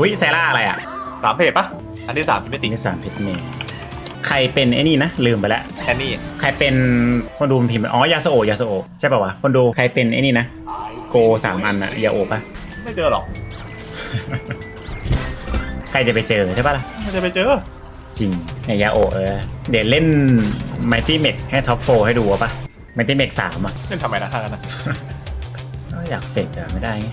อุ้ยแซร่าอะไรอะสามเพจปะอันที่สามพิมตินี่สามเพชรเมย์ใครเป็นไอ้นี่นะ ลืมไปแล้ว แคนนี่ใครเป็นคนดูมันพิมพ์อ๋อยาสโอยาสโอใช่ป่าวะคนดูใครเป็นไอ้นี่นะ โกสามอันอะยาโอปะ ไม่เจอหรอกใครจะไปเจอใช่ปะล่ะไม่จะไปเจอจริงไอ้ยาโอเออ เดี๋ยวเล่นไมตี้เมกให้ท็อปโฟให้ดูวะปะไมตี้เมกสามอะเล่นทำไมนะท่านั้นนะอยากเฟกอะไม่ได้ไง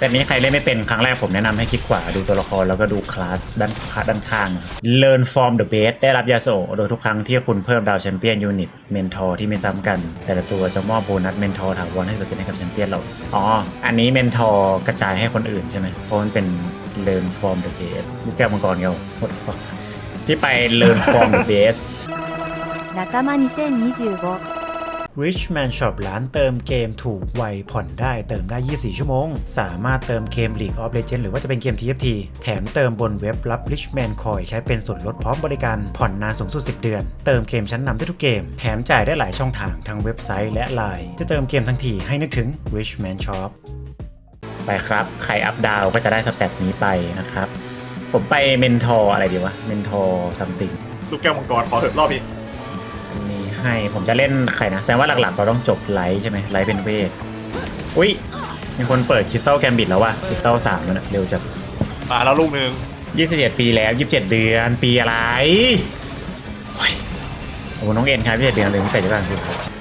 เซตนี้ใครเล่นไม่เป็นครั้งแรกผมแนะนำให้คลิกขวาดูตัวละครแล้วก็ดูคลาสด้านขาด้านข้างอะ Learn from the best ได้รับยาโซโดยทุกครั้งที่คุณเพิ่มดาวแชมเปี้ยนยูนิตเมนทอร์ที่ไม่ซ้ำกัน แต่ละตัวจะมอบโบนัสเมนทอร์ถาวรให้เปอร์เซ็นต์ให้กับแชมเปี้ยนเรา อ๋อ อันนี้เมนทอร์กระจายให้คนอื่นใช่ไหมเพราะมันเป็น Learn from the best ลูกแก้วมังกรเดียว What the fuck ที่ไป Learn from the best 仲間2025 Richman Shop ร้านเติมเกมถูกไวผ่อนได้เติมได้ 24 ชั่วโมง สามารถเติมเกม League of Legends หรือว่าจะเป็นเกม TFT แถมเติมบนเว็บรับ Richman Coin ใช้เป็นส่วนลดพร้อมบริการผ่อนนานสูงสุด 10 เดือน เติมเกมชั้นนำได้ทุกเกม แถมจ่ายได้หลายช่องทางทั้งเว็บไซต์และ Line จะเติมเกมทั้งทีให้นึกถึง Richman Shop ไปครับ ใครอัพดาวก็จะได้สเตตนี้ไปนะครับ ผมไปเมนทอร์อะไรดีวะ เมนทอร์ซัมติงลูกแก้วมังกรขอเถอะรอบนี้อันนี้ ให้ ผมจะเล่นใครนะ แสดงว่าหลักๆ เราต้องจบไลท์ใช่ไหมไลท์เป็นเวท อุ้ย มีคนเปิดคริสตัลแกมบิดแล้วว่ะคริสตัลสามแล้วนะเร็วจัดมาแล้วลูกหนึ่ง27ปีแล้ว27เดือนปีอะไรโอ้ยโอ้โหน้องเอ็นครับ27เดือนเลยตั้งแต่จะบ้างคือ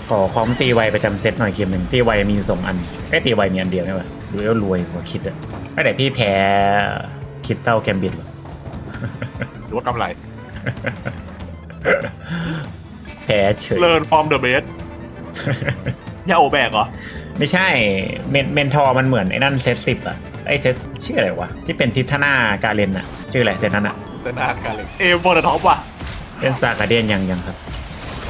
ขอคอมตีไวประจำเซตหน่อยเกมหนึ่งตีไวมีอยู่สองอันไอ้ยตีไวมีอันเดียวใช่ป่ะดูแล้วรวยกว่าคิดอะไม่แต่พี่แพ้คริสตัลแกมบิดหรอหรือว่ากำไรแพ้เฉย เลิร์นฟอร์มเดอะเบสยาโอแบกเหรอ ไม่ใช่เมนเมนทอร์มันเหมือนไอ้นั่นเซตสิบอะไอเซตชื่ออะไรวะ ที่เป็นทิทนาการเลนอะชื่ออะไรเซตนั้นอะเป็นอาการเลยเอมโบนท็อปว่ะ เป็นซากาเดียนยังยังครับ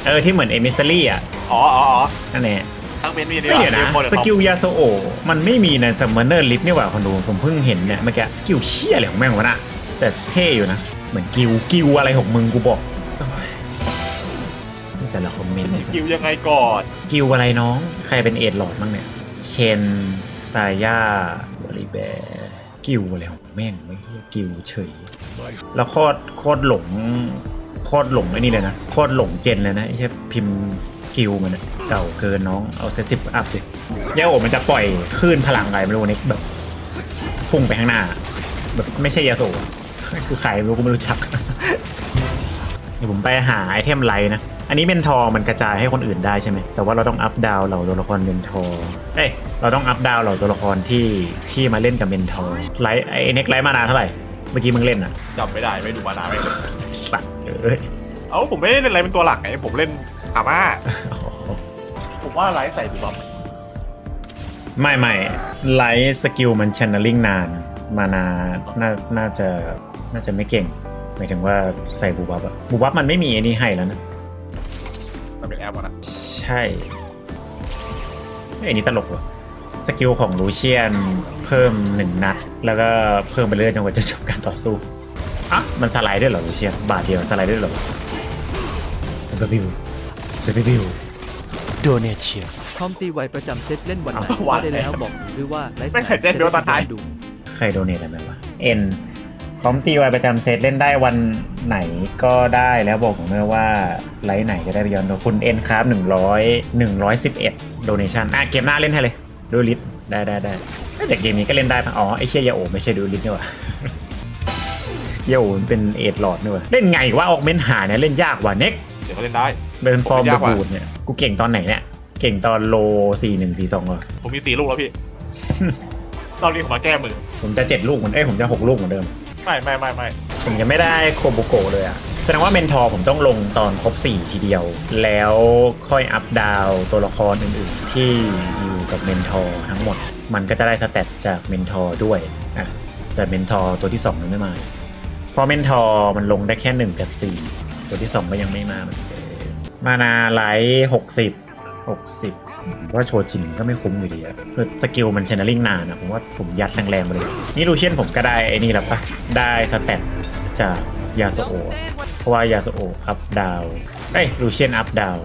เออที่เหมือนเอมิซลี่อะอ๋ออ๋ออ๋อนั่นแหละทั้งเบนมีนี่ไม่เดี๋ยวเอนะมโบนสท็อปกิลยาโซโอมันไม่มีในซัมมอนเนอร์ลิฟนี่หว่าคนดูผมเพิ่งเห็นเนี่ยเมื่อกี้สกิลเชี่ยอะไรของแม่งวะน่ะแต่เท่อยู่นะ เหมือนกิวกิวอะไรของมึงกูบอกโอ้ยนี่ แต่ละคอมเมนต์เนี่ยกิวยังไงก่อนกิวอะไรน้อง ใครเป็นเอดหลอดบ้างเนี่ย เชนซายาบริแบร์กิวอะไรของแม่งไม่เหี้ยกิวเฉย แล้วโคตรโคตรหลงโคตรหลงไอ้นี่เลยนะโคตรหลงเจนเลยนะไอ้แค่พิมพ์กิวมันอะเก่าเกินน้องเอาเซตสิบอัพดิย่าโอมันจะปล่อยคลื่นพลังอะไรไม่รู้นิกแบบพุ่งไปข้างหน้า แบบไม่ใช่ยาโซอะคือใครไม่รู้กูไม่รู้จัก เดี๋ยวผมไปหาไอเทมไลท์นะ อันนี้เมนทอร์มันกระจายให้คนอื่นได้ใช่ไหมแต่ว่าเราต้องอัพดาวเหล่าตัวละครเมนทอร์เอ้ยเราต้องอัพดาวเหล่าตัวละครที่ที่มาเล่นกับเมนทอร์ไลท์ไอเน็กไลท์มานานเท่าไหร่เมื่อกี้มึงเล่นอะจำไม่ได้ไม่ดูมานาไม่เลยสัตว์เอ้ยเอ้าผมไม่ได้เล่นอะไรเป็นตัวหลักไงผมเล่นอาม่าผมว่าไลฟ์ใส่ดีกว่าไม่ไม่ไลท์สกิลมันช n น e ลิงนานมานาน่าน่าจะน่าจะไม่เก่งหมายถึงว่าใส่บูบับอะบูบับมันไม่มีไอ้นี่ให้แล้วนะ มันเป็นแอปอะนะใช่ไอ้นี่ตลกว่ะสกิลของลูเชียนเพิ่มหนึ่งนัด แล้วก็เพิ่มไปเรื่อยจนกว่าจะจบการต่อสู้อะมันสไลด์ด้วยเหรอลูเชียนบาทเดียวสไลด์ด้วยเหรอเบบิวเบบิวโดเนเชียคอมตีไวประจำเซตเล่นวันไหนว่าได้แล้วบอกหรือว่าไลฟ์ไม่เคยเจ็ดเดียวตอนท้ายดูใครโดเนทอะไรมาวะเอ็น คอมตีไวประจำเซตเล่นได้วันไหนก็ได้แล้วบอกผมด้วยว่าไลท์ไหนจะได้ไปย้อนดูคุณเอ็นครับหนึ่งร้อยหนึ่งร้อยสิบเอ็ดโดเนชันอะเกมหน้าเล่นให้เลยดูลิสได้ได้ได้แต่เกมนี้ก็เล่นได้ปะอ๋อไอเชียยาโอไม่ใช่ดูลิสนี่หว่ายาโอมันเป็นเอ็ดหลอดนี่หว่าเล่นไงวะออกเมนหาเนี่ยเล่นยากกว่าเน็กเดี๋ยวก็เล่นได้เดินฟอร์มผมเดยากกว่าบูดเนี่ยกูเก่งตอนไหนเนี่ยเก่งตอนโลสี่หนึ่งสี่สองเหรอผมมีสี่ลูกแล้วพี่ตอนนี้ผมมาแก้มือ ผมจะเจ็ดลูกเหมือนเอ้ยผมจะหกลูกเหมือนเดิม ไม่ไม่ไม่ไม่ผมยังไม่ได้โคบุโกะเลยอะแสดงว่าเมนทอร์ผมต้องลงตอนครบ 4 ทีเดียว แล้วค่อยอัพดาวตัวละครอื่นๆ ที่อยู่กับเมนทอร์ทั้งหมด มันก็จะได้สเตตจากเมนทอร์ด้วยอะแต่เมนทอร์ตัวที่ 2 ยังไม่มาเพราะเมนทอร์มันลงได้แค่ 1 กับ 4 ตัวที่ 2 ก็ยังไม่มาเหมือนเดิมมานาไลท์60 60 ว่าโชจินก็ไม่คุ้มอยู่ดีอะคือสกิลมันเชน n ลิงนานอะผมว่าผมยัดแรงๆมาเลย นี่ลูเชียนผมก็ได้ไอ้นี่แล้วปะได้สเตตจากยาโซโอเพราะว่ายาโซโออัพดาวเอ้ยลูเชียนอัพดาว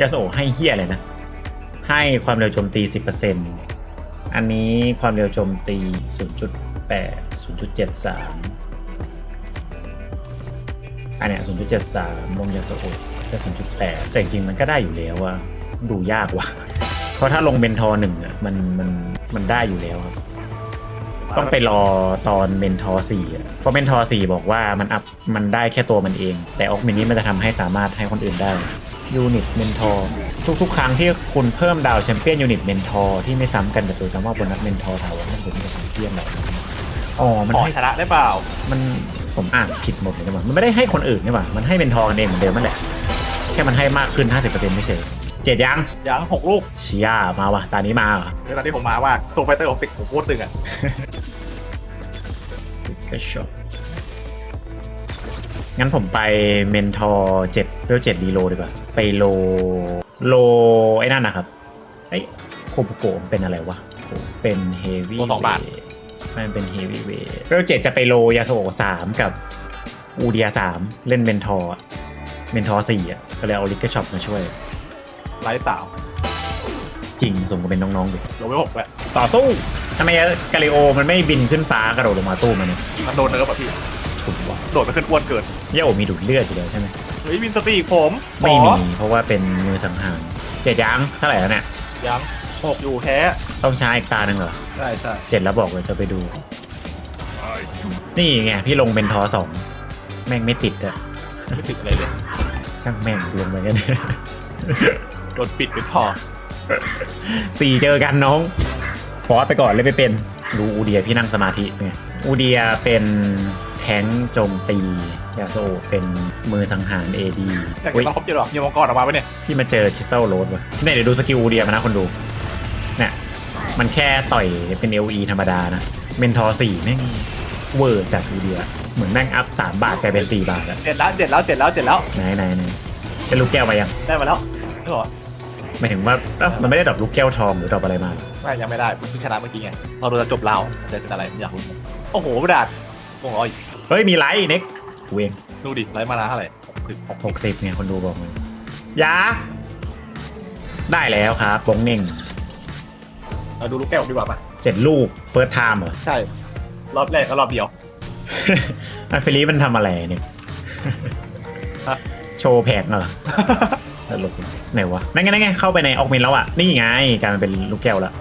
ยาโซโอให้เฮียอะไรนะ ให้ความเร็วโจมตี 10%อันนี้ความเร็วโจมตี 0.8 0.73 อันเนี้ย0.73ลงยาโซโอแค่0.8 แต่จริงๆมันก็ได้อยู่แล้วว่าดูยากว่ะ เพราะถ้าลงเมนทอร์หนึ่งอะมันมันมันได้อยู่แล้วครับต้องไปรอตอนเมนทอร์สี่อะเพราะเมนทอร์สี่บอกว่ามันอัพมันได้แค่ตัวมันเอง แต่ออกมินนี้มันจะทำให้สามารถให้คนอื่นได้ยูนิตเมนทอร์ทุกๆ ครั้งที่คุณเพิ่มดาวแชมเปี้ยนยูนิตเมนทอร์ที่ไม่ซ้ำกันกับตัวจำว่าบนนัดเมนทอร์ถาวรนั่นเป็นแชมเปี้ยนเหล่านั้นอ๋อมันขอให้ชนะได้เปล่า มันผมอ่านผิดหมดเลยนะว่ามันไม่ได้ให้คนอื่นนี่หว่ามันให้เมนทอร์กันเองเหมือนเดิมนั่นแหละแค่มันให้มากขึ้น 50%ไม่ใช่ เจ็ดยังยังหกลูกเชียมาว่ะตานี้มาเหรอเวลาที่ผมมาว่าโซไฟเตอร์ของติกผมโคตรตึงอะก็ชอบงั้นผมไปเมนทอร์เจ็ดเรียวเจ็ดดีโลดีกว่า ไปโลโลไอ้นั่นนะครับไอ้โคบุโกะมันเป็นอะไรวะโอ้เป็นเฮฟวี่โลสองบาทมันเป็นเฮฟวี่เวทเรียวเจ็ดจะไปโลยาโซโอะสามกับอูเดียสามเล่นเมนทอร์อะเมนทอร์สี่อะก็เลยเอาลิกเกอร์ช็อปมาช่วย ไลท์สาวจริงสมกับเป็นน้องๆเลยลงไปหกแหละต่อสู้ทำไมกาลิโอมันไม่บินขึ้นฟ้ากระโดดลงมาตู้มันเนี่ยมันโดนเนิร์ฟอะพี่ฉุดวะโดดไปขึ้นอ้วนเกินย่าโอมีดูดเลือดอยู่แล้วใช่ไหมเฮ้ยวินสตีผมไม่ขมีอเพราะว่าเป็นมือสังหารเจ็ดยังเท่าไหร่แล้วเนี่ยยังหกอยู่แท้ต้องใช้อีกตาหนึ่งเหรอใช่ใช่เจ็ดแล้วบอกเลยจะไปดู นี่ไงพี่ลงเป็นทอสองแม่งไม่ติดอะไม่ติดอะไรเลยช่างแม่งลงไปกัน โดนปิดเป็นพอสี่เจอกันน้องฟอสไปก่อนเลยไปเป็นดูอูเดียพี่นั่งสมาธิไงอูเดียเป็นแทงค์โจมตียาโซเป็นมือสังหาร AD อยากอุ๊ยจะมาครบเจอหรอมีมังกรออกมาปะเนี่ยที่มาเจอคริสตัลโรดว่ะเนี่ยเดี๋ยวดูสกิลอูเดียมานะคนดูเนี่ยมันแค่ต่อยเป็น LE ธรรมดานะเมนทอร์สี่แม่งเวอร์จากอูเดียเหมือนแม่งอัพ3บาทกลายเป็น4บาทอะเจ็ดแล้วเจ็ดแล้วเจ็ดแล้วเจ็ดแล้วไหนไหนไหนเป็นลูกแก้วมายังได้มาแล้วนี่เหรอ หมายถึงว่าเอ้ามันไม่ได้ดรอปลูกแก้วทองหรือดรอปอะไรมา ไม่ยังไม่ได้เพิ่งชนะเมื่อกี้ไงเราดูจะจบเราจะเป็นอะไรอยากรู้โอ้โหกระดาษโอ้โหเฮ้ย มีไลท์เน็กกูเองดูดิไลท์มานาเท่าไหร่หกสิบหกหกสิบเนี่ยคนดูบอกเลยยาได้แล้วครับบงเน่งเราดูลูกแก้วดีกว่าปะเจ็ดลูกเฟิร์สไทม์เหรอ ใช่ รอบแรกก็รอบเดียว อันฟิลิปมันทำอะไรเนี่ย ฮะ โชว์แผงเหรอต ลกไหนวะนั่นไงนั่นไงเข้าไปในออกเมนแล้วอะ นี่ไงกลายมาเป็นลูกแก้วแล้ว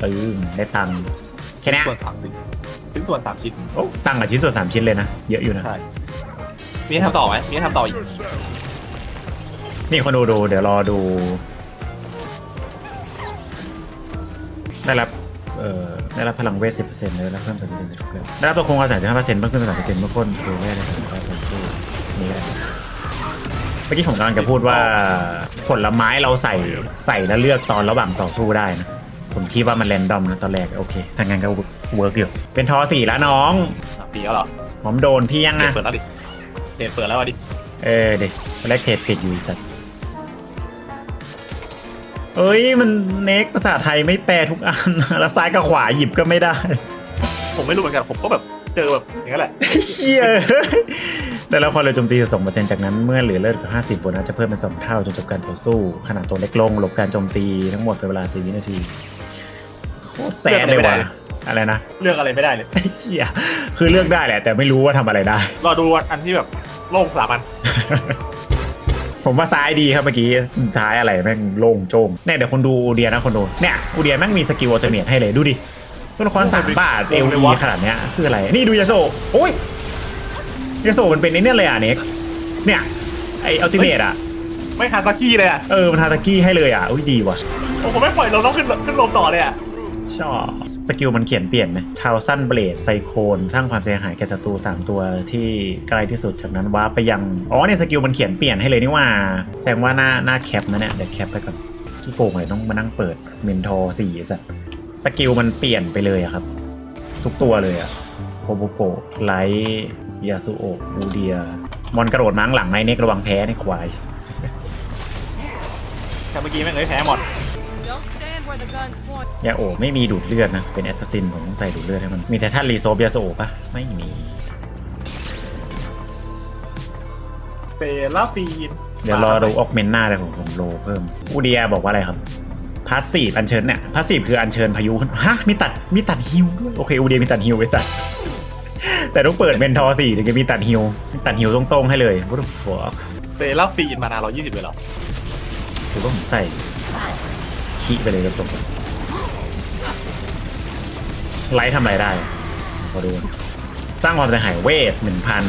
ปึ้มได้ตังค์แค่เนี้ยส่วนสามชิ้นถึงส่วนสามชิ้นโอ้ตังค์กับชิ้นส่วนสามชิ้นเลยนะ เยอะอยู่นะ ใช่ มีให้ทำต่อไหมมีให้ทำต่ออีกนี่คนดูดู เดี๋ยวรอดู ได้รับ เอ่อ ได้รับพลังเวท10%เลยแล้วเพิ่ม30%ทุกเรื่องได้รับตัวโครงกระแส15%เพิ่มขึ้นเป็น3%เมื่อคนดูแร่ในการต่อสู้นี่แหละเมื่อกี้ผมกำลังจะพูดว่าผลไม้เราใส่ใส่แล้วเลือกตอนระหว่างต่อสู้ได้นะ ผมคิดว่ามันแรนดอมนะตอนแรกโอเคทางงานก็เวิร์กอยู่ เป็นทอสี่แล้วน้อง สามปีแล้วเหรอผมโดนพี่ยังเดทอะเปิดแล้วดิเดทเปิดแล้วอะดิเออเด็กตอนแรกเทรดปิดอยู่อีสัตว์เอ้ยมันเน็กภาษาไทยไม่แปลทุกอัน แล้วซ้ายกับขวาหยิบก็ไม่ได้ผมไม่รู้เหมือนกันผมก็แบบเจอแบบอย่างนั้นแหละ เฮีย ได้รับความเร็วโจมตีสองเปอร์เซ็นต์จากนั้นเมื่อเหลือเลือดกับห้าสิบโบนัสจะเพิ่มเป็นสองเท่าจนจบการต่อสู้ ขนาดตัวเล็กลงหลบการโจมตีทั้งหมดเป็นเวลาสี่วินาทีโคตรแสบเลยว่ะอะไรนะเลือกอะไรไม่ได้เลยเฮียคือเลือกได้แหละ แต่ไม่รู้ว่าทำอะไรได้รอดูอันที่แบบโล่งสามัน ผมว่าซ้ายดีครับเมื่อกี้ท้ายอะไรแม่งโล่งโจ้งเนี่ยเดี๋ยวคนดูอูเดียนะคนดูเนี่ยอูเดียแม่งมีสกิลอัลเทอร์เนทให้เลยดูดิตัวละครสามบาทเอลีขนาดเนี้ยคืออะไร นี่ดูยาโซโอ้ย ยาโซมันเป็นไอ้เนี่ยเลยอะเน็กเนี่ยไออัลติเมทอะไม่คาซากิเลยอะ เออมันทาตากี้ให้เลยอะอุ้ยดีว่ะโอ้ผมไม่ปล่อยเราต้องขึ้นขึ้นลมต่อเลยอะ ชอบสกิลมันเขียนเปลี่ยนไหมทาวซันเบลดไซโคนสร้างความเสียหายแก่ศัตรูสามตัวที่ใกล้ที่สุดจากนั้นว้าร์ปไปยัง อ๋อเนี่ยสกิลมันเขียนเปลี่ยนให้เลยนี่ว่าแสดงว่าหน้าหน้าแคปนะเนี่ยเดี๋ยวแคปไปก่อนที่โกงเลยต้องมานั่งเปิดเมนทอร์สี่สัตว์สกิลมันเปลี่ยนไปเลยอะครับ ทุกตัวเลยอะโคโบโกไลท์ ยาสุโอะอูเดีย มอนกระโดดมั้งหลังในเน็กระวังแพ้ในควาย แต่เมื่อกี้แม่งเลยแพ้หมด Don't stand where the guns point. ยาโอะไม่มีดูดเลือดนะ เป็นแอสซัสซินผมต้องใส่ดูดเลือดให้มัน มีแต่ท่านรีโซฟยาโซปะไม่มีเปลาฟีนเดี๋ยวรอดูออกเมนหน้าเลยผมผมโลเพิ่มอูเดียบอกว่าอะไรครับพาสซีฟอัญเชิญเนี่ยพาสซีฟคืออัญเชิญพายุขึ้นฮะมีตัดมีตัดฮิวด้วยโอเคอูเดียมีตัดฮิวไปสัตว์ แต่ต้องเปิดเมนทอร์สี่ถึงจะมีตัดฮิว ตัดฮิวตรงๆให้เลย what the fuck เซรั่มฟรีอินมานา120เลยเหรอหรือว่าผมใส่ขี้ไปเลยก็จบไลท์ทำอะไรได้ขอดูก่อนสร้างความเสียหายเวทหนึ่งพัน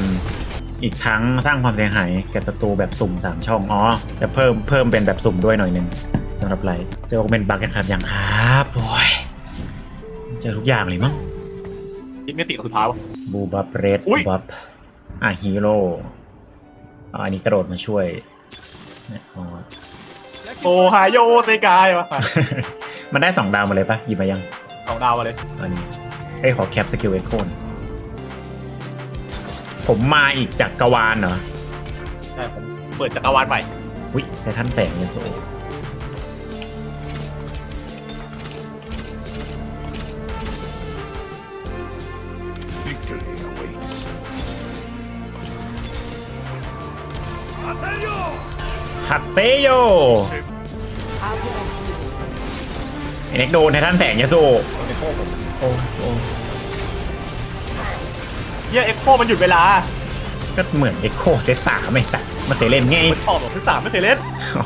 อีกทั้งสร้างความเสียหายแก่ศัตรูแบบสุ่มสามช่องอ๋อจะเพิ่มเพิ่มเป็นแบบสุ่มด้วยหน่อยหนึ่งสำหรับไลท์เจอโอเมนบักกันครับยังครับโอ้ยเจอทุกอย่างเลยมั้งอิ นเมติสุดท้ายวะ บูบับเรดอุ๊ย บับอะฮีโร่อ๋ออันนี้กระโดดมาช่วยเนี่ยอ๋อโอไฮโยเซกายวะมันได้สองดาวมาเลยปะหยิบมายัง สองดาวมาเลย อันนี้ไอ้ยขอแคปสกิลเอ็กโคนผมมาอีกจากกรวาลเหรอ ใช่ผมเปิดจักรวาลใหม่ อุ้ยไททันแสงเนี่ยสวย เตโยไอ้เน็กโดนไททันแสงยาสูโอ้โอ้เฮียเอ็กโคมันหยุดเวลาก็เหมือนเอ็กโคเซสามไอ้สัตว์มาเตะเล่นไงมันออกแบบที่สามไม่เคยเล่นอ๋อ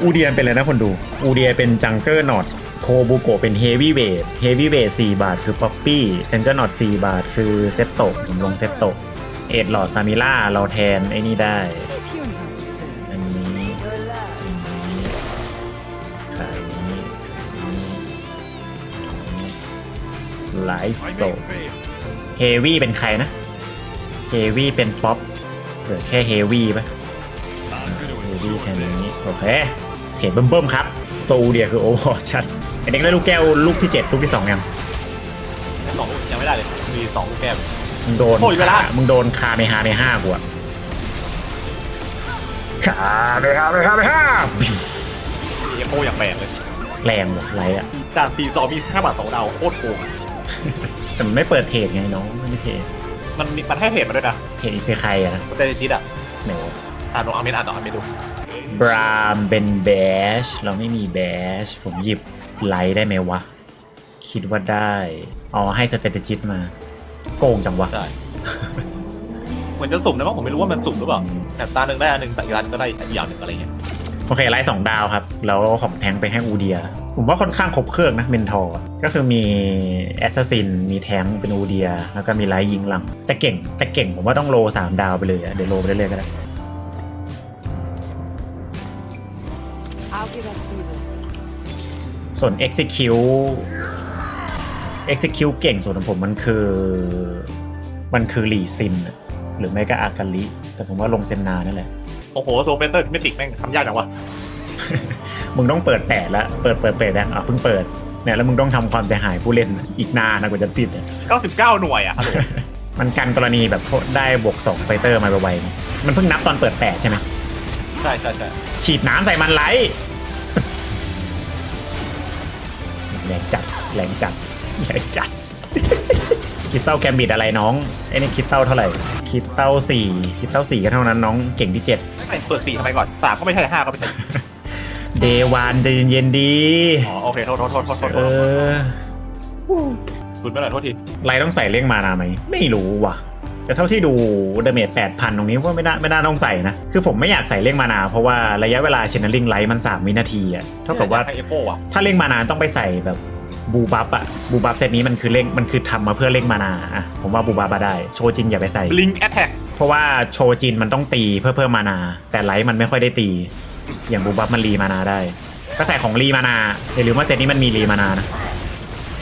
อูเดียนเป็นอะไรนะคนดู อูเดียเป็นจังเกอร์นอตโคบูโกะเป็นเฮฟวี่เวทเฮฟวี่เวทสี่บาทคือป๊อปปี้เทนเจอร์นอตสี่บาทคือเซตโตะผมลงเซตโตะเอ็ดหลอดซามิล่าเราแทนไอ้นี่ได้ ไลฟ์โซเฮวี่เป็นใครนะ เฮวี่เป็นป๊อปเหลือแค่เฮวี่ปะเฮวี่แทนนี้โอเคเทรดเบิ่มๆครับตัวอูเดียคือโอเวอร์ชัดไอเด็กได้ลูกแก้วลูกที่ 7 ลูกที่ 2 ยังสองลูกยังไม่ได้เลย มีสองลูกแก้ว มึงโดนโอ้ยเวลามึงโดนคาเมฮาเมห้ากูอะคาเมฮาเมฮาเมห้ามีเอ็กโคอย่างแบกเลย แรงว่ะไรอะ จากสี่สองมีห้าบาทสองดาวโคตรโกง แต่มันไม่เปิดเทรดไงน้องไม่ได้เทรดมันมีมันให้เพจมาด้วยนะเทรดอีเซไคอะนะมันเป็นทิศอะไหนวะอ่านลองอาเมนอ่านลองอาเมนดูบรามเป็นแบชเราไม่มีแบชผมหยิบไลท์ได้ไหมวะ คิดว่าได้อ๋อให้สเตตจิตมา โกงจังวะ ใช่ เหมือนจะสุ่มนะมั้งผมไม่รู้ว่ามันสุ่มหรือเปล่าแต่ตาหนึ่งได้อันหนึ่งแต่อีกอันก็ได้อีกอย่างหนึ่งอะไรเงี้ยโอเคไลท์สองดาวครับ แล้วของแทงไปให้อูเดีย ผมว่าค่อนข้างครบเครื่องนะเมนทอร์ก็คือมีแอสซัสซินมีแทงเป็นอูเดีย แล้วก็มีไลท์ยิงหลัง แต่เก่งแต่เก่งผมว่าต้องโลสามดาวไปเลยอะเดี๋ยวโลไปเรื่อยๆก็ได้ I'll get us through this. ส่วน execute execute เก่งส่วนของผมมันคือ มันคือลีซินอะหรือไม่ก็อากาลิแต่ผมว่าลงเซนนานั่นแหละ โอ้โห โซเฟนเตอร์เมติกแม่งทำยากจังวะ มึงต้องเปิดแปดแล้วเปิดเปิดเปิดยังอะเพิ่งเปิดเนี่ยแล้วมึงต้องทำความเสียหายผู้เล่นอีกนานนะกว่าจะติดอะ99หน่วยอะฮัลโหลมันกันกรณีแบบได้บวก2ไฟเตอร์มาไวๆไงมันเพิ่งนับตอนเปิด8ใช่ไหมใช่ใช่ใช่ฉีดน้ำใส่มันไหลแรงจัดแรงจัดแรงจัดคริสตัลแกมบิดอะไรน้องไอ้นี่คริสตัลเท่าไหร่คริสตัลสี่คริสตัลสี่ก็เท่านั้นน้องเก่งที่ไม่เปิดสี่ทำไมก่อนสามก็ไม่ใช่ห้าก็ไม่ใช่7 เดวานใจเย็นๆดีอ๋อโอเคโทษโทษโทษโทษโทษเออคุณไม่หน่อยโทษทีไลท์ต้องใส่เร่งมานาไหมไม่รู้ว่ะ แต่เท่าที่ดูดาเมจ8,000ตรงนี้ว่าไม่น่าไม่น่าต้องใส่นะ คือผมไม่อยากใส่เร่งมานา เพราะว่าระยะเวลาเชนเนลลิงไลท์มัน 3 วินาทีอะเท่ากับว่าให้เอโคอะถ้าเร่งมานาต้องไปใส่แบบบูบัฟอะบูบัฟเซตนี้มันคือเร่งมันคือทำมาเพื่อเร่งมานาอะผมว่าบูบัฟอะได้โชจินอย่าไปใส่ลิงแอตแทกเพราะว่าโชจินมันต้องตีเพื่อเพิ่มมานา แต่ไลท์มันไม่ค่อยได้ตี อย่างบูบัฟมันรีมานาได้ก็ใส่ของรีมานาอย่าลืมว่าเซตนี้มันมีรีมานานะ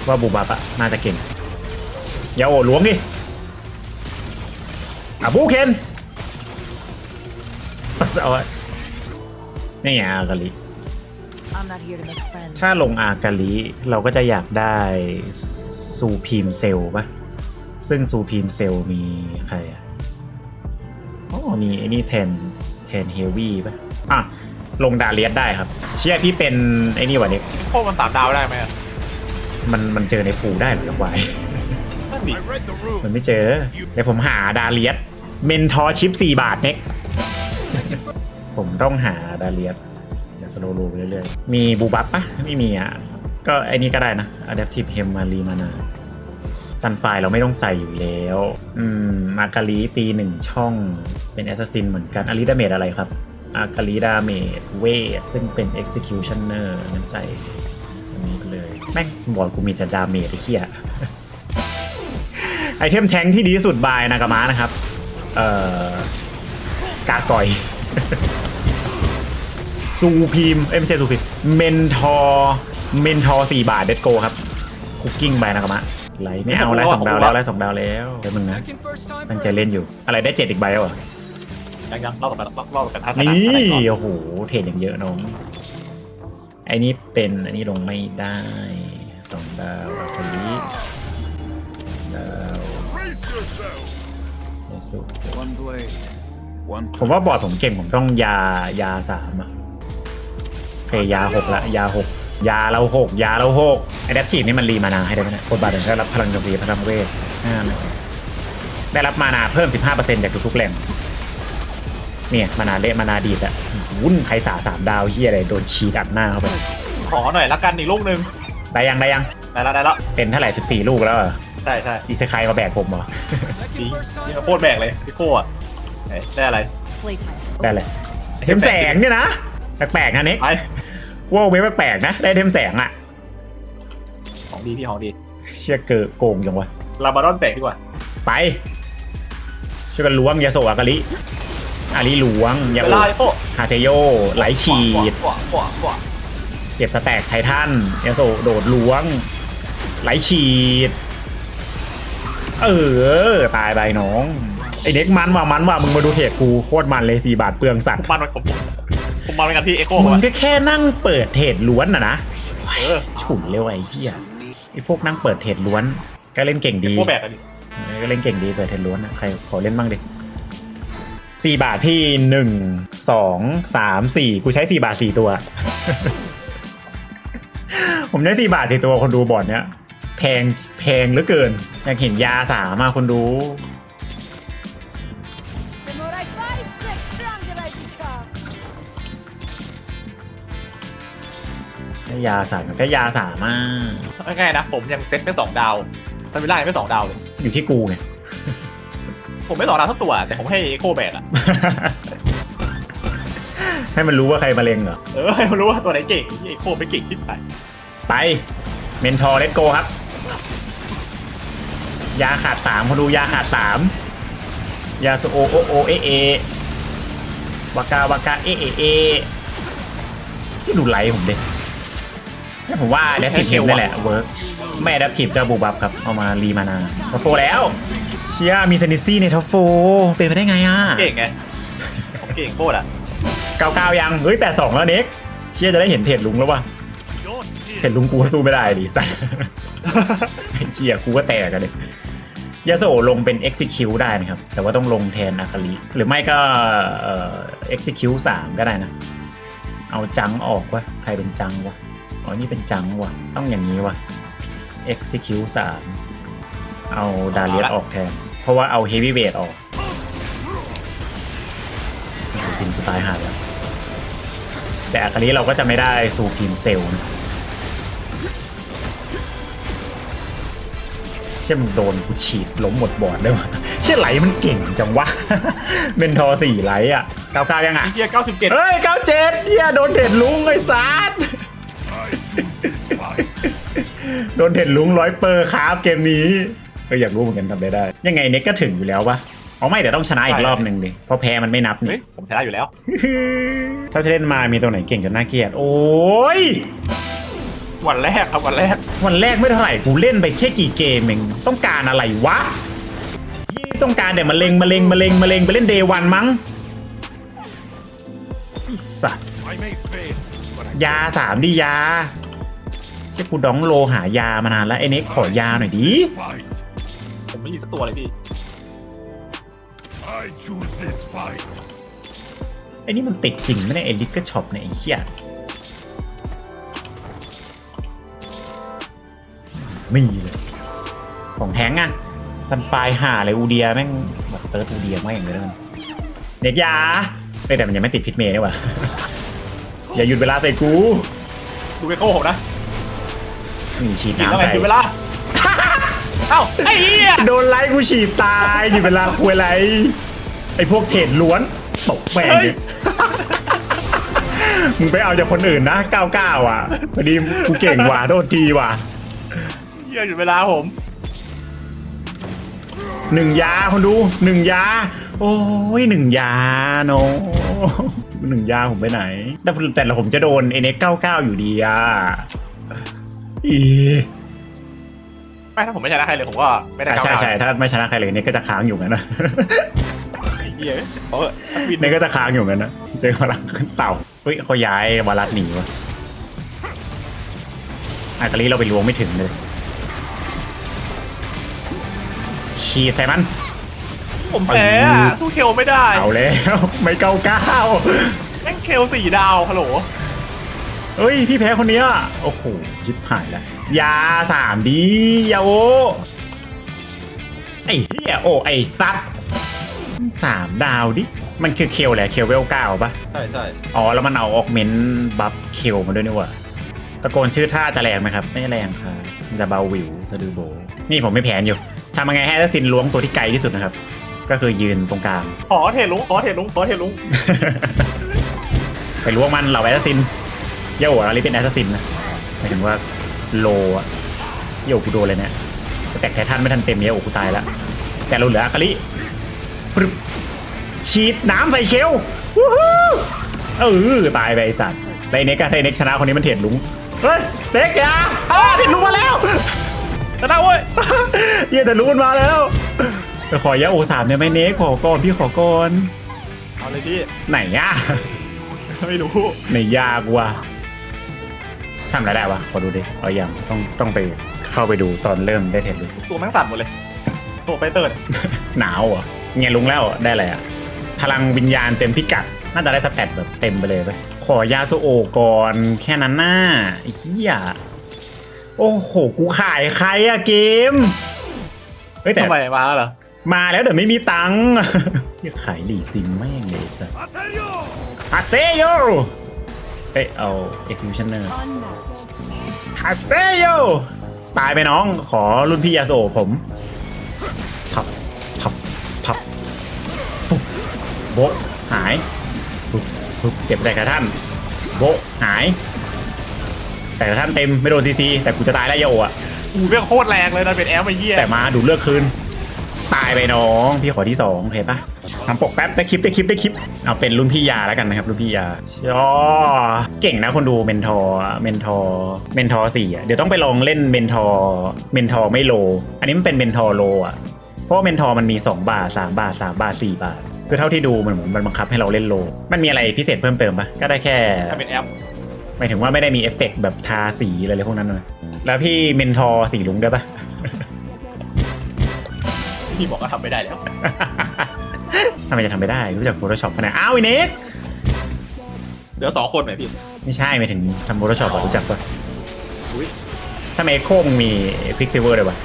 ว่าบูบัฟอะน่าจะเก่งอย่าโอล้วงดิอะบูเคนปัสเอาว้นี่ไงอากาลิถ้าลงอากาลิเราก็จะอยากได้ซูพีมเซลปะซึ่งซูพีมเซลมีใครอะอ๋อมีไอ้นี่แทนแทนเฮลวี่ปะอะ ลงดาเลียสได้ครับ เชื่อพี่เป็นไอ้นี่วะเนี่ยโคมันสามดาวได้ไหมอะมันมันเจอในปูได้หรือวาย นั่นดิมันไม่เจอ เดี๋ยวผมหาดาเลียสเมนทอร์ชิป 4 บาทเน็ก ผมต้องหาดาเลียสเดี๋ยวสโลโลไปเรื่อยๆ มีบูบับปะไม่มีอะ ก็ไอ้นี่ก็ได้นะ Adaptive Hem มารีมานาซันไฟเราไม่ต้องใส่อยู่แล้ว อืม มาการีตีหนึ่งช่องเป็นแอสซัสซินเหมือนกันอาริดาเมจอะไรครับ อาการีดาเมจเวทซึ่งเป็น Executioner นั่นใส่อันนี้ไปเลย แม่งบอกกูมีแต่ดาเมจไอ้เหี้ยไอเทมแทงค์ที่ดีที่สุดบายนากามะนะครับ เอ่อ กากอยซูพีมเอ้ยไม่ใช่ซูพีมเมนทอร์เมนทอร์สี่บาทเด็ดโกครับ คุกกิ้งบายนากามะไหลไม่เอาไล่สองดาวแล้วไล่สองดาวแล้วเดี๋ยวมึงนะตั้งใจเล่นอยู่ อะไรได้เจ็ดอีกใบแล้วเหรอ ยังยังรอบต่อไปรอบรอบต่อไปถ้าชนะนี่ชะก่อนโอ้โหเทรดอย่างเยอะน้องไอ้นี่เป็นอันนี้ลงไม่ได้สองดาวอัคาริดาวไม่สุด One blade, one ผมว่าบอร์ดผมเก่งผมต้องยายาสามอะโอเคยาหกละยาหกยาเราหกยาเราหกไอ้ดับทีนี่มันรีมานาให้ได้ไหมเนี่ยกดบาร์เดินได้รับพลังโจมตีพลังเวทห้านะได้รับมานาเพิ่ม 15%จากทุกๆแหล่ง เนี่ยมานาเละมานาดีดอะวุ่นใครสาสามดาวเฮียอะไรโดนฉีดอัดหน้าเข้าไปขอหน่อยละกันอีกลูกหนึงได้ยังได้ยังได้แล้วได้แล้วเป็นเท่าไหร่14ลูกแล้วเหรอใช่ใช่อีเซคายมาแบกผมเหรอดีนี่โคตรแบกเลยพี่โค้อะไหนได้อะไร Playtime. ได้เลยเทมแสงเนี่ยนะแปลกๆนะเน็กไปว่าเว็บแปลกๆนะได้เทมแสงอะของดีพี่ของดีเชี่ยเกอโกงจังวะลาบารอนแตกดีกว่าไปช่วยกันล้วงยาโซอากาลิ อาลิล้วงยาเวโอลาไอ้โค้ฮาเทโยไหลฉีดกว่าขวาขวาเก็บสแต็กไททันยาโซโดดล้วง ไหลฉีด เออ ตายไปน้อง ไอเน็กมันว่ามันว่ามึงมาดูเทรดกูโคตรมันเลยสี่บาทเปลืองสัตว์ผมมันผมผมมันเหมือนกันพี่เอโค้มึงอะก็แค่นั่งเปิดเทรดล้วนอะนะเออฉุนเร็วไอ้เหี้ยไอพวกนั่งเปิดเทรดล้วน ก็เล่นเก่งดีโค้แบกอะดิเออก็เล่นเก่งดีเปิดเทรดล้วนนะใครขอเล่นบ้างดิ สี่บาทที่หนึ่งสองสามสี่กูใช้สี่บาทสี่ตัว ผมใช้สี่บาทสี่ตัวคนดูบอร์ดเนี้ยแพงแพงเหลือเกิน อยากเห็นยาสามอะคนดู The more I fight, the stronger I become. ได้ยาสามได้ยาสามอะง่ายๆนะ ผมยังเซ็ตไม่สองดาวทำไม่ได้ไม่สองดาวเลย อยู่ที่กูไง ผมไม่สองดาวทั้งตัว แต่ผมให้เอโค้แบกอะให้มันรู้ว่าใครมาเลงเหรอ เออให้มันรู้ว่าตัวไหนเก่งเอโค้ไม่เก่งที่ไหนไป เมนทอร์เลตโกครับ ยาขาดสามคนดูยาขาดสามยาสโอโอโอเอเอวากาวากาเอเอเอที่ดูไลท์ผมเด็นี่ผมว่าแดปทีฟเทมนี่แหละเวิร์กไม่แดปทีฟก็บูบับครับ เอามารีมานาท็อปโฟแล้วเชียมีเซนิซี่ในท็อปโฟเป็นไปได้ไงอะเก่งไงผมเก่งโคตรอะเก้าเก้ายัง เฮ้ยแปดสองแล้วเน็กเชียจะได้เห็นเพจลุงแล้ววะเพจลุงกูก็สู้ไม่ได้ดิสัสไอ้เชียกูก็แตกกันเลยยาโซลงเป็น execute ได้นะครับ แต่ว่าต้องลงแทนอาคาริหรือไม่ก็เอ่อ execute สามก็ได้นะ เอาจังออกวะใครเป็นจังวะอ๋อนี่เป็นจังวะต้องอย่างนี้วะ execute สามเอาดาเลียสออกแทน เพราะว่าเอา heavy weight ออกโอ้โหสินกูตายหาแล้ว แต่อาคาริเราก็จะไม่ได้ซูพีมเซลนะเช่ยมึงโดนกูฉีดล้มหมดบอร์ดเลยวะเช่ยไหลมันเก่งจังวะเมนทอร์สี่ไหลอะเก้าเก้ายังอะ ไอ้เฮียเก้าสิบเจ็ดเฮ้ยเก้าเจ็ดเฮียโดนเด็ดลุงไอ้สัส I choose this fight. โดนเด็ดลุงร้อยเปอร์ครับเกมนี้ ก็อยากรู้เหมือนกันทำได้ได้ ยังไงเน็กก็ถึงอยู่แล้ววะอ๋อไม่เดี๋ยวต้องชนะอีกรอบหนึ่งดิเพราะแพ้มันไม่นับนี่เฮ้ยผมชนะอยู่แล้วถ้าจะเล่นมามีตัวไหนเก่งจนน่าเกลียด โอ้ยวันแรกครับวันแรก วันแรกไม่เท่าไหร่กูเล่นไปแค่กี่เกมเองต้องการอะไรวะยี่ต้องการแต่มะเร็งมะเร็งมะเร็งมะเร็งไปเล่นเดวันมั้งไอสัตว์ I may fail, but I ยาสามดิยาเช่กูดองโลหายามานานแล้วไอเน็กขอยาหน่อยดิ fight. ผมไม่มีสักตัวเลยพี่ I choose this fight. ไอนี่มันติดจริงไหมเนี่ยไอลิกเกอร์ช็อปเนี่ยไอเหี้ยมีเลยของแท้งอะทันไฟล์หาเลยอูเดียแม่งแบบเติร์ดอูเดียไม่อย่างเลยนะมันเด็กยาเอ้ยแต่มันยังไม่ติดพิษเมย์นี่หว่า อย่าหยุดเวลาใส่กู ดูเกโก้ผมนะนี่ฉีดกินแล้วน้ำไงใส่ถึงเวลา เอ้าไอ้เหี้ยโดนไล่กูฉีดตายหยุดเวลาคุยอะไรไอ้พวกเทรดล้วนตกแม่งดิมึงไปเอาจากคนอื่นนะ 99 อะพอดีกูเก่งว่ะโทษทีว่ะเหี้ยหยุดเวลาผมหนึ่งยาคนดูหนึ่งยา โอ้ยหนึ่งยาโนหนึ่งยาผมไปไหน แต่แต่ละผมจะโดนเอ็นเอ็กเก้าเก้าอยู่ดีอะอี ไม่ถ้าผมไม่ชนะใครเลยผมก็ไม่ได้อะเก้าใช่เก้าใช่ถ้าไม่ชนะใครเลยเนี่ยก็จะค้างอยู่งั้นนะไอ้เหี้ยเพราะว่าวินเนี่ยก็จะค้างอยู่งั้นนะ เจอพลังขึ้นเต่าเฮ้ยเขาย้ายวารัสหนีวะอากาลีเราไปล้วงไม่ถึงเลยฉีดใส่มัน ผมแพ้อะสู้เคลไม่ได้เอาแล้ว ไม่เก้าเก้าแม่งเคลสี่ดาวฮัลโหล เฮ้ย พี่แพ้คนเนี้ยโอ้โหชิบหายแล้ว ยาสามดียาโอไอ้เหี้ยโอ้ไอ้ซัดสามดาวดิ มันคือเคลแหละเคลเวลเก้าปะใช่ใช่อ๋อแล้วมันเอาออกเมนต์บัฟเคลมาด้วยนี่หว่าตะโกนชื่อท่าจะแรงไหมครับ ไม่แรงครับมันจะเบาหวิวสะดือโบ นี่ผมไม่แผนอยู่ทำยังไงให้แอสซินล้วงตัวที่ไกลที่สุดนะครับ ก็คือยืนตรงกลางขอเทลุงขอเทลุงขอเทลุงไปล้วงมันเหล่าแอสซินเย่าอะไรเป็นแอสซินนะหมายถึงว่า โลอะเย่ากูโดนเลยเนี่ยสแต็กไททันไม่ทันเต็มเย่ากูตายแล้วแต่เราเหลืออาคาริปรึบฉีดน้ำใส่เคลวู้ฮู้เออตายไปไอสัตว์ไอเน็กอะไอเน็กชนะคนนี้มันเถียนลุงเฮ้ยเน็กอยาอ้าเถียนลุงมาแล้วชนะเว้ยเยี่ยแต่ลุงมันมาแล้วแต่ขอยาโอสามเนี่ยไหมเน็กขอก่อนพี่ขอก่อนเอาเลยพี่ไหนอะไม่รู้ในยากว่ะ ทำอะไรได้วะขอดูดิเอาอย่างต้องต้องไปเข้าไปดูตอนเริ่มได้เทรดลุงตัวแม่งสั่นหมดเลยตัวไปเติร์ดหนาวเหรอเงี้ยลุงแล้วได้อะไรอะพลังวิญญาณเต็มพิกัดน่าจะได้สแตทแบบเต็มไปเลยไปขอยาโซโอก่อนแค่นั้นน่าไอ้เฮียโอ้โห กูขายใครอะเกมเฮ้ยแต่ทำไมมาเหรอมาแล้วแต่ไม่มีตังค์เฮียขายหลีซิงแม่งเลยสัส Aserio! ฮัสเซโย เอ้ยเอา executioner ฮัสเซโยตายไปน้องขอรุ่นพี่ยาโซผมพับพับพับฟุบโบะหายปุ๊บปุ๊บเก็บแต่กระท่านโบะหาย แต่กระท่านเต็มไม่โดนซีซีแต่กูจะตายแล้วยาโอะ อูเรื่องโคตรแรงเลยนะเป็นแอลไอ้เหี้ยแต่มาดูดเลือกคืน ตายไปน้อง พี่ขอที่สองเห็นปะทำปกแป๊บได้คลิปได้คลิปได้คลิป เอาเป็นรุ่นพี่ยาแล้วกันนะครับรุ่นพี่ยาอ๋อเก่งนะคนดูเมนทอร์เมนทอร์เมนทอร์สี่อะเดี๋ยวต้องไปลองเล่นเมนทอร์เมนทอร์ไม่โล อันนี้มันเป็นเมนทอร์โลอะเพราะว่าเมนทอร์มันมี 2 บาท 3 บาท 3 บาท 4 บาทคือเท่าที่ดูมันเหมือนมันบังคับให้เราเล่นโล มันมีอะไรพิเศษเพิ่มเติมปะก็ได้แค่ถ้าเป็นแอปหมายถึงว่าไม่ได้มีเอฟเฟกต์แบบทาสีอะไรเลยพวกนั้นเลยแล้วพี่เมนทอร์สีลุงได้ปะ พี่บอกก็ทำไม่ได้แล้ว ทำไมจะทำไม่ได้รู้จัก Photoshop ขนาดอ้าวไอ้เน็กเหลือสองคนไหมพี่ ไม่ใช่ไม่ถึงทำ Photoshop อะรู้จักปะอุ๊ย ถ้าเมโคมึงมี Pixelver เลยปะ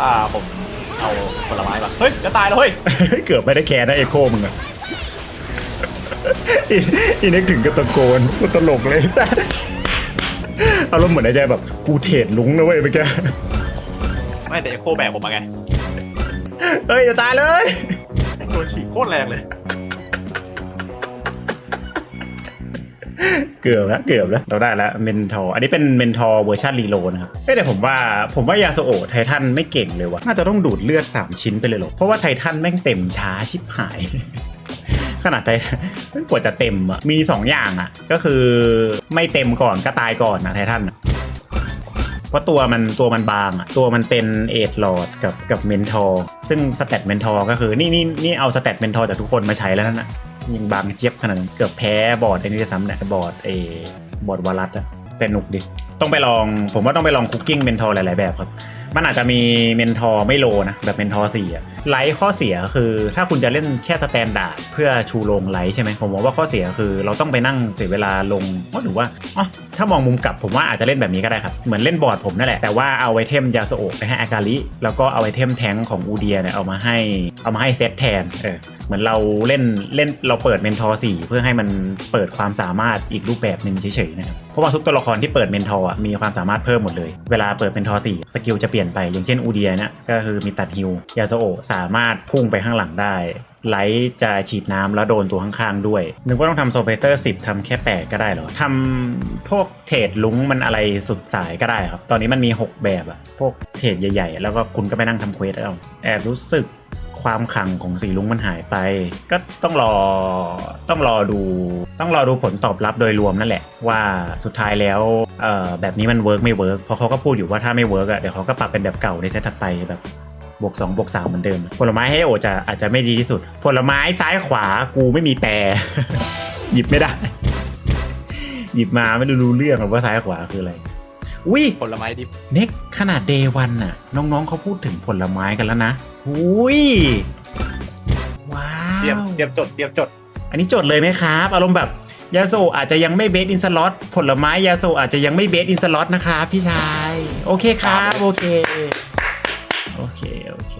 อ่าผมเอาผลไม้ป่ะ เฮ้ยจะตายแล้วเฮ้ย เกือบไม่ได้แคร์นะเอโคมึงอะอีอีเน็กถึงกับตะโกนกูตลกเลยอารมณ์เหมือนไอ้ใจแบบกูเทรดลุงนะเว้ยเมื่อกี้ ไม่แต่เอโคแบกผมมาไง เฮ้ยจะตายเลยโดนฉีกโคตรแรงเลย เกือบแล้วเกือบแล้วเราได้แล้วเมนทอร์อันนี้เป็นเมนทอร์เวอร์ชันรีโหลดนะครับเอ้ยแต่ผมว่าผมว่ายาโซโอะไททันไม่เก่งเลยว่ะน่าจะต้องดูดเลือด 3 ชิ้นไปเลยหรอเพราะว่าไททันแม่งเต็มช้าชิบหายขนาดไททันกว่าจะเต็มอะมี 2 อย่างอะ ก็คือไม่เต็มก่อนก็ตายก่อนนะไททันอะ เพราะตัวมันตัวมันบางอะตัวมันเป็นเอทลอดกับกับเมนทอร์ซึ่งสเตตเมนทอร์ก็คือนี่นี่นี่เอาสเตตเมนทอร์จากทุกคนมาใช้แล้วนั่นน่ะยังบางเจี๊ยบขนาดเกือบแพ้บอร์ดไอ้นี่จะซ้ำเนี่ยบอร์ดเอบอร์ดวารัสอะแต่หนุกดิต้องไปลองผมว่าต้องไปลองคุกกิ้งเมนทอร์หลาย ๆ แบบครับ มันอาจจะมีเมนทอร์ไม่โลนะ แบบเมนทอร์สี่อะไลท์ข้อเสียคือถ้าคุณจะเล่นแค่สแตนดาร์ดเพื่อชูโรงไลท์ใช่ไหมผมมองว่าข้อเสียคือเราต้องไปนั่งเสียเวลาลงหรือว่าอ๋อ ถ้ามองมุมกลับผมว่าอาจจะเล่นแบบนี้ก็ได้ครับ เหมือนเล่นบอร์ดผมนั่นแหละ แต่ว่าเอาไอเทมยาสโอะไปให้อากาลิ แล้วก็เอาไอเทมแทงของอูเดียเนี่ยเอามาให้เอามาให้เซตแทนเออเหมือนเราเล่นเล่นเราเปิดเมนทอร์สี่เพื่อให้มันเปิดความสามารถอีกรูปแบบหนึ่งเฉยๆนะครับเพราะว่าทุกตัวละครที่เปิดเมนทอร์มีความสามารถเพิ่มหมดเลย เวลาเปิดเมนทอร์สี่สกิลจะเปลี่ยนไปอย่างเช่นอูเดียเนี่ยก็คือมีตัดฮิวยาสโอสามารถพุ่งไปข้างหลังได้ ไลท์จะฉีดน้ำแล้วโดนตัวข้างๆด้วย นึกว่าต้องทำโซเฟเตอร์10ทำแค่ 8 ก็ได้เหรอทำพวกเทรดลุงมันอะไรสุดสายก็ได้ครับ ตอนนี้มันมี 6 แบบอะพวกเทรดใหญ่ๆ แล้วก็คุณก็ไปนั่งทำเควสเอาแอบรู้สึกความขังของสีลุงมันหายไป ก็ต้องรอต้องรอดู ต้องรอดูผลตอบรับโดยรวมนั่นแหละ ว่าสุดท้ายแล้วแบบนี้มันเวิร์กไม่เวิร์กเพราะเขาก็พูดอยู่ว่าถ้าไม่เวิร์กอะเดี๋ยวเขาก็ปรับเป็นแบบเก่าในเซตถัดไปแบบ บวก2บวก3เหมือนเดิม ผลไม้ให้โอจะอาจจะไม่ดีที่สุด ผลไม้ซ้ายขวากูไม่มีแปร หยิบไม่ได้ หยิบมาไม่รู้เรื่องหรอกว่าซ้ายขวาคืออะไรอุ้ยผลไม้ดิบเน็กขนาดเดวันน่ะ น้องๆเขาพูดถึงผลไม้กันแล้วนะอุ้ยว้าเตรียมวเตรียมจดเตรียมจด อันนี้จดเลยไหมครับ อารมณ์แบบยาโซอาจจะยังไม่เบสอินสล็อตผลไม้ยาโซอาจจะยังไม่เบสอินสล็อตนะครับพี่ชาย โอเคครับ โอเค โอเค โอเค